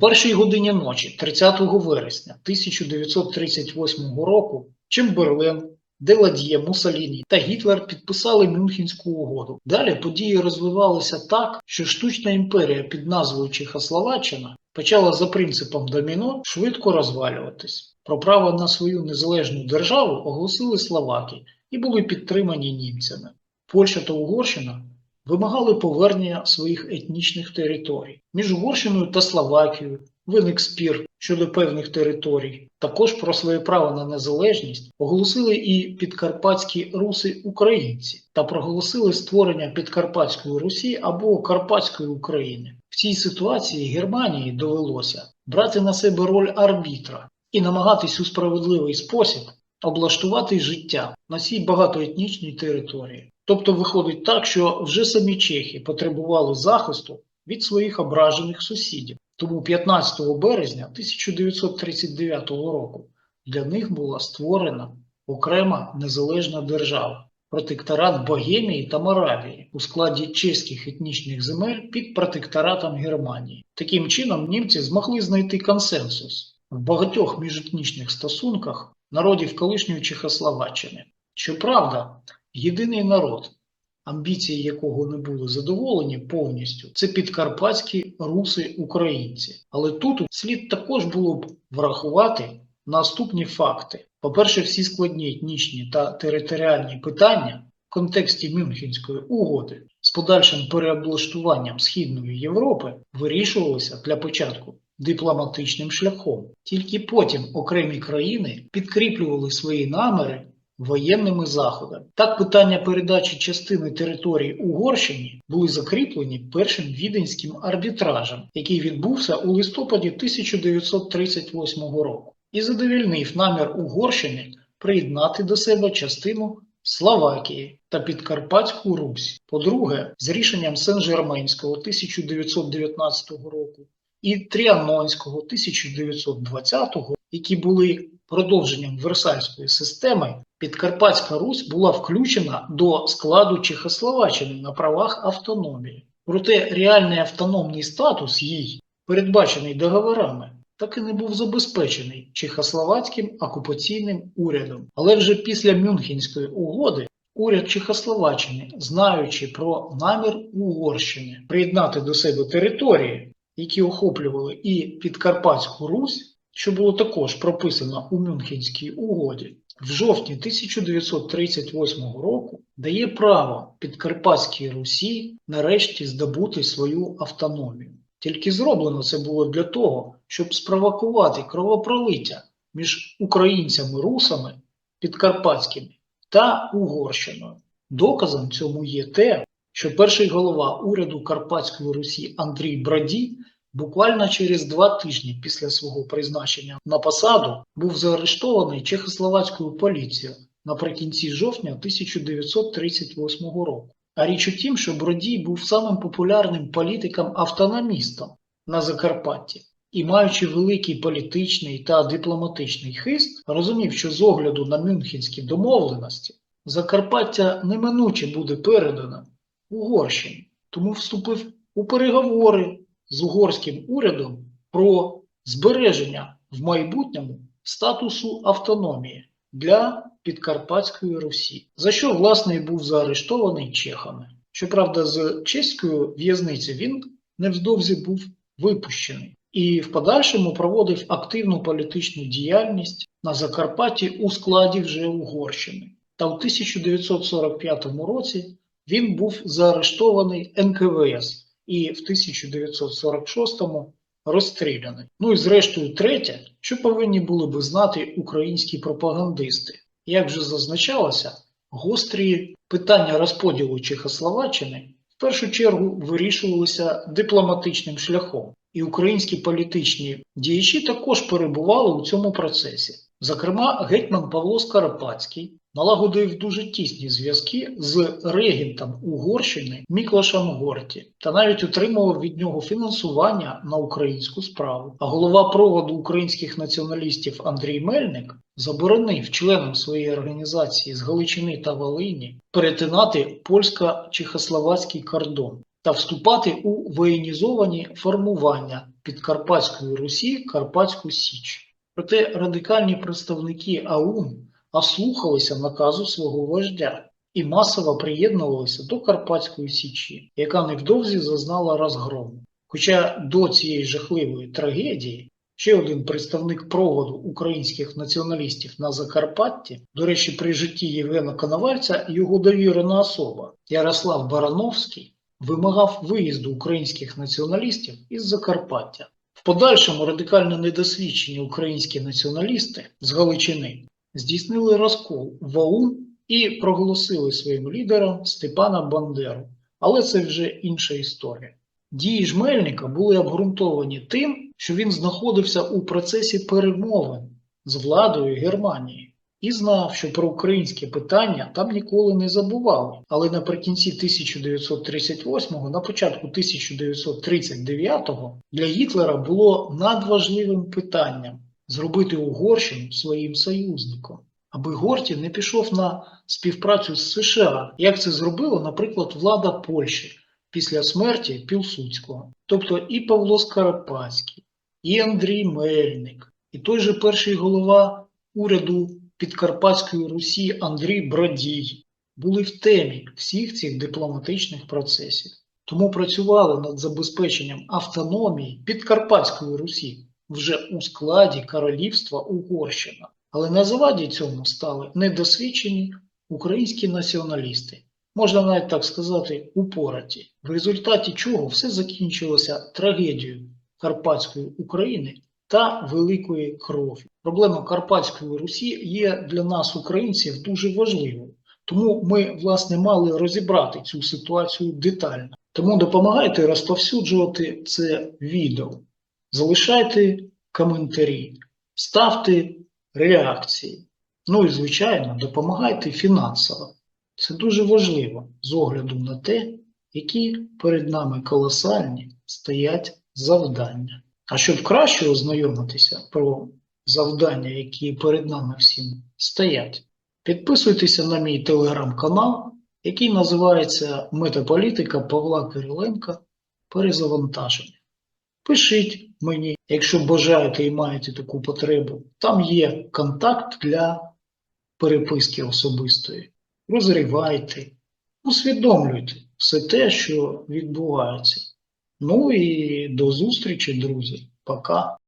першій годині ночі, 30 вересня 1938 року, Чемберлен, Деладьє, Муссоліні та Гітлер підписали Мюнхенську угоду. Далі події розвивалися так, що штучна імперія під назвою Чехословаччина почала за принципом доміно швидко розвалюватись. Про право на свою незалежну державу оголосили словаки і були підтримані німцями. Польща та Угорщина вимагали повернення своїх етнічних територій. Між Угорщиною та Словакією виник спір щодо певних територій. Також про своє право на незалежність оголосили і підкарпатські руси українці та проголосили створення Підкарпатської Русі або Карпатської України. В цій ситуації Германії довелося брати на себе роль арбітра і намагатись у справедливий спосіб облаштувати життя на цій багатоетнічній території. Тобто виходить так, що вже самі чехи потребували захисту від своїх ображених сусідів. Тому 15 березня 1939 року для них була створена окрема незалежна держава протекторат Богемії та Моравії у складі чеських етнічних земель під протекторатом Германії. Таким чином німці змогли знайти консенсус в багатьох міжетнічних стосунках народів колишньої Чехословаччини. Щоправда, єдиний народ, амбіції якого не були задоволені повністю, це підкарпатські руси-українці. Але тут слід також було б врахувати наступні факти. По-перше, всі складні етнічні та територіальні питання в контексті Мюнхенської угоди з подальшим переоблаштуванням Східної Європи вирішувалися для початку дипломатичним шляхом. Тільки потім окремі країни підкріплювали свої наміри воєнними заходами. Так питання передачі частини території Угорщині були закріплені першим віденським арбітражем, який відбувся у листопаді 1938 року, і задовільнив намір Угорщини приєднати до себе частину Словакії та Підкарпатську Русь. По-друге, з рішенням Сен-Жерменського 1919 року і Тріанонського 1920-го, які були продовженням Версальської системи, Підкарпатська Русь була включена до складу Чехословаччини на правах автономії. Проте реальний автономний статус їй, передбачений договорами, так і не був забезпечений чехословацьким окупаційним урядом. Але вже після Мюнхенської угоди уряд Чехословаччини, знаючи про намір Угорщини приєднати до себе території, які охоплювали і Підкарпатську Русь, що було також прописано у Мюнхенській угоді, в жовтні 1938 року дає право Підкарпатській Русі нарешті здобути свою автономію. Тільки зроблено це було для того, щоб спровокувати кровопролиття між українцями-русами підкарпатськими та Угорщиною. Доказом цьому є те, що перший голова уряду Карпатської Русі Андрій Браді буквально через два тижні після свого призначення на посаду був заарештований Чехословацькою поліцією наприкінці жовтня 1938 року. А річ у тім, що Бродій був самим популярним політиком-автономістом на Закарпатті і, маючи великий політичний та дипломатичний хист, розумів, що з огляду на мюнхенські домовленості Закарпаття неминуче буде передано Угорщині, тому вступив у переговори з угорським урядом про збереження в майбутньому статусу автономії для Підкарпатської Русі, за що, власне, і був заарештований чехами. Щоправда, з чеської в'язниці він невдовзі був випущений і в подальшому проводив активну політичну діяльність на Закарпатті у складі вже Угорщини. Та в 1945 році він був заарештований НКВС і в 1946-му розстріляний. Ну і зрештою, третє, що повинні були би знати українські пропагандисти. Як вже зазначалося, гострі питання розподілу Чехословаччини в першу чергу вирішувалися дипломатичним шляхом, і українські політичні діячі також перебували у цьому процесі. Зокрема, гетьман Павло Скоропадський налагодив дуже тісні зв'язки з регентом Угорщини Міклашем Горті та навіть отримував від нього фінансування на українську справу. А голова проводу українських націоналістів Андрій Мельник заборонив членам своєї організації з Галичини та Волині перетинати польсько-чехословацький кордон. та вступати у воєнізовані формування Підкарпатської Русі Карпатську Січ. Проте радикальні представники АУН ослухалися наказу свого вождя і масово приєднувалися до Карпатської Січі, яка невдовзі зазнала розгрому. Хоча до цієї жахливої трагедії ще один представник проводу українських націоналістів на Закарпатті, до речі, при житті Євгена Коновальця його довірена особа Ярослав Барановський, вимагав виїзду українських націоналістів із Закарпаття. В подальшому радикально недосвідчені українські націоналісти з Галичини здійснили розкол в ОУН і проголосили своїм лідером Степана Бандеру. Але це вже інша історія. Дії Жмельника були обґрунтовані тим, що він знаходився у процесі перемовин з владою Германії і знав, що про українське питання там ніколи не забували. Але наприкінці 1938-го, на початку 1939-го для Гітлера було надважливим питанням зробити Угорщину своїм союзником, аби Горті не пішов на співпрацю з США, як це зробила, наприклад, влада Польщі після смерті Пілсудського. Тобто і Павло Скоропадський, і Андрій Мельник, і той же перший голова уряду Підкарпатської Русі Андрій Бродій були в темі всіх цих дипломатичних процесів. Тому працювали над забезпеченням автономії Підкарпатської Русі вже у складі Королівства Угорщина. Але на заваді цьому стали недосвідчені українські націоналісти, можна навіть так сказати, упораті, в результаті чого все закінчилося трагедією Карпатської України та великої крові. Проблема Карпатської Русі є для нас, українців, дуже важливою. Тому ми, власне, мали розібрати цю ситуацію детально. Тому допомагайте розповсюджувати це відео, залишайте коментарі, ставте реакції. Ну і, звичайно, допомагайте фінансово. Це дуже важливо з огляду на те, які перед нами колосальні стоять завдання. А щоб краще ознайомитися про завдання, які перед нами всім стоять, підписуйтеся на мій телеграм-канал, який називається Метаполітика Павла Кириленка Перезавантаження. Пишіть мені, якщо бажаєте і маєте таку потребу. Там є контакт для переписки особистої. Розривайте, усвідомлюйте все те, що відбувається. Ну і до зустрічі, друзі. Пока.